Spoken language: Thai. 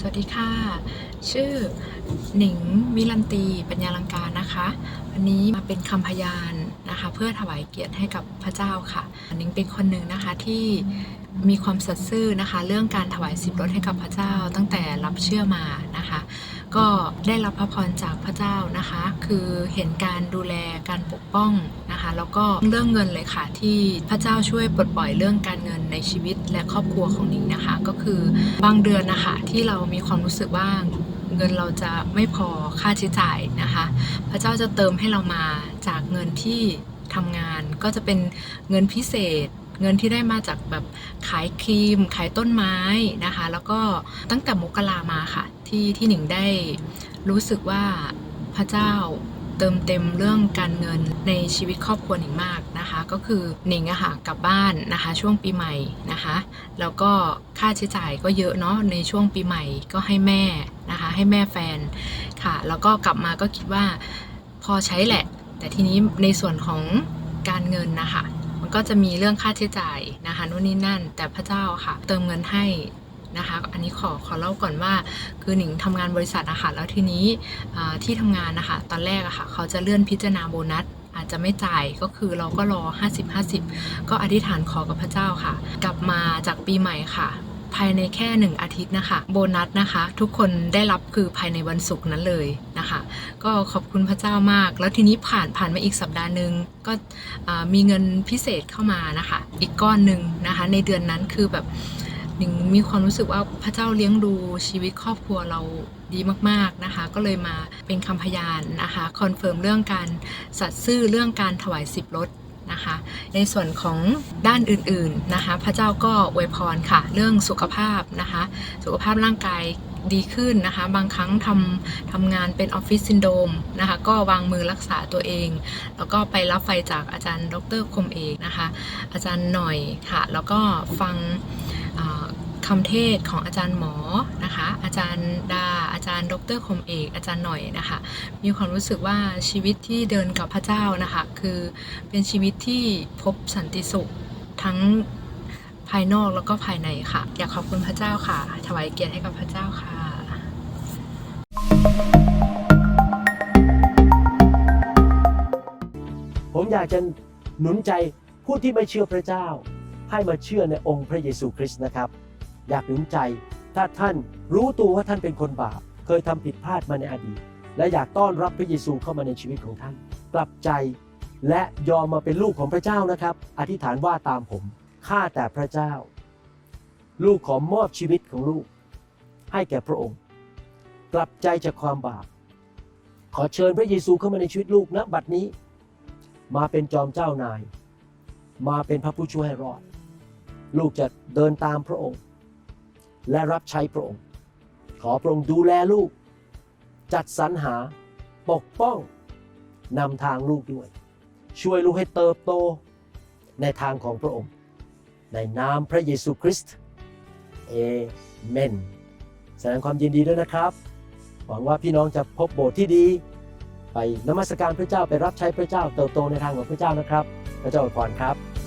สวัสดีค่ะ ชื่อหนิงมิลันตีปัญญาลังการนะคะ วันนี้มาเป็นคำพยานนะคะ เพื่อถวายเกียรติให้กับพระเจ้าค่ะหนิงเป็นคนหนึ่งนะคะที่มีความสัตย์ซื่อนะคะ เรื่องการถวายสิบรถให้กับพระเจ้าตั้งแต่รับเชื่อมานะคะ ก็ได้รับพระพรจากพระเจ้านะคะ คือเห็นการดูแลการปกป้องนะคะ แล้วก็เรื่องเงินเลยค่ะที่พระเจ้าช่วยปลดปล่อยเรื่องการเงินในชีวิตและครอบครัวของหนิงนะคะ ก็คือบางเดือนนะคะที่เรามีความรู้สึกว่าเงินเราจะไม่พอค่าใช้จ่ายนะคะ พระเจ้าจะเติมให้เรามาจากเงินที่ทำงานก็จะเป็นเงินพิเศษ เงินที่ได้มาจากแบบขายครีม ขายต้นไม้นะคะ แล้วก็ตั้งแต่มกรามาค่ะ ที่ที่หนิงได้รู้สึกว่าพระเจ้าเติมเต็มเรื่องการเงินในชีวิตครอบครัวหนิงมากนะคะ ก็คือหนิงอะค่ะกลับบ้านนะคะ ช่วงปีใหม่นะคะ แล้วก็ค่าใช้จ่ายก็เยอะเนาะในช่วงปีใหม่ก็ให้แม่นะคะ ให้แม่แฟนค่ะ แล้วก็กลับมาก็คิดว่าพอใช้แหละ แต่ทีนี้ในส่วนของการเงินนะคะ มันก็จะมีเรื่องค่าใช้จ่ายนะคะนู่นนี่นั่น แต่พระเจ้าค่ะ เติมเงินให้นะคะ อันนี้ขอขอเล่าก่อนว่า คือหนิงทำงานบริษัทนะคะแล้วทีนี้ที่ทำงานนะคะตอนแรกอะค่ะเขาจะเลื่อนพิจารณาโบนัสอาจจะไม่จ่ายก็คือเราก็รอ 50-50 ก็อธิษฐานขอกับพระเจ้าค่ะ กลับมาจากปีใหม่ค่ะ ภายในแค่หนึ่งอาทิตย์นะคะ โบนัสนะคะ ทุกคนได้รับคือภายในวันศุกร์นั้นเลยนะคะ ก็ขอบคุณพระเจ้ามาก แล้วทีนี้ผ่านผ่านมาอีกสัปดาห์หนึ่งก็มีเงินพิเศษเข้ามานะคะ อีกก้อนหนึ่งนะคะ ในเดือนนั้นคือแบบหนึ่งมีความรู้สึกว่าพระเจ้าเลี้ยงดูชีวิตครอบครัวเราดีมากๆนะคะ ก็เลยมาเป็นคำพยานนะคะคอนเฟิร์มเรื่องการสัตย์ซื่อเรื่องการถวายสิบรถ นะคะ ในส่วนของด้านอื่นๆนะคะ พระเจ้าก็อวยพรค่ะ เรื่องสุขภาพนะคะ สุขภาพร่างกายดีขึ้นนะคะ บางครั้งทำทำงานเป็นออฟฟิศซินโดมนะคะ ก็วางมือรักษาตัวเอง แล้วก็ไปรับไฟจากอาจารย์ ดรคมเอกนะคะ อาจารย์หน่อยค่ะ แล้วก็ฟัง คำเทศของอาจารย์หมอนะคะ อาจารย์ดา อาจารย์ดรคมเอก อาจารย์หน่อยนะคะ มีความรู้สึกว่าชีวิตที่เดินกับพระเจ้านะคะ คือเป็นชีวิตที่พบสันติสุขทั้งภายนอกแล้วก็ภายในค่ะ อยากขอบคุณพระเจ้าค่ะ ถวายเกียรติให้กับพระเจ้าค่ะ ผมอยากจะหนุนใจผู้ที่ไม่เชื่อพระเจ้า ให้มาเชื่อในองค์พระเยซูคริสต์นะครับ อยากหนุนใจ ถ้าท่านรู้ตัวว่าท่านเป็นคนบาป เคยทำผิดพลาดมาในอดีต และอยากต้อนรับพระเยซูเข้ามาในชีวิตของท่าน กลับใจและยอมมาเป็นลูกของพระเจ้านะครับ อธิษฐานว่าตามผมข้าแต่พระเจ้า ลูกขอมอบชีวิตของลูก ให้แก่พระองค์ กลับใจจากความบาป ขอเชิญพระเยซูเข้ามาในชีวิตลูกณบัดนี้ มาเป็นจอมเจ้านาย มาเป็นพระผู้ช่วยให้รอด ลูกจะเดินตามพระองค์ และรับใช้พระองค์ ขอพระองค์ดูแลลูก จัดสรรหา ปกป้องนำทางลูกด้วย ช่วยลูกให้เติบโตในทางของพระองค์ ในนามพระเยซูคริสต์เอเมน แสดงความยินดีด้วยนะครับ หวังว่าพี่น้องจะพบโบสถ์ที่ดี ไปนมัสการพระเจ้าไปรับใช้พระเจ้าเติบโตในทางของพระเจ้านะครับ พระเจ้าอวยพรครับ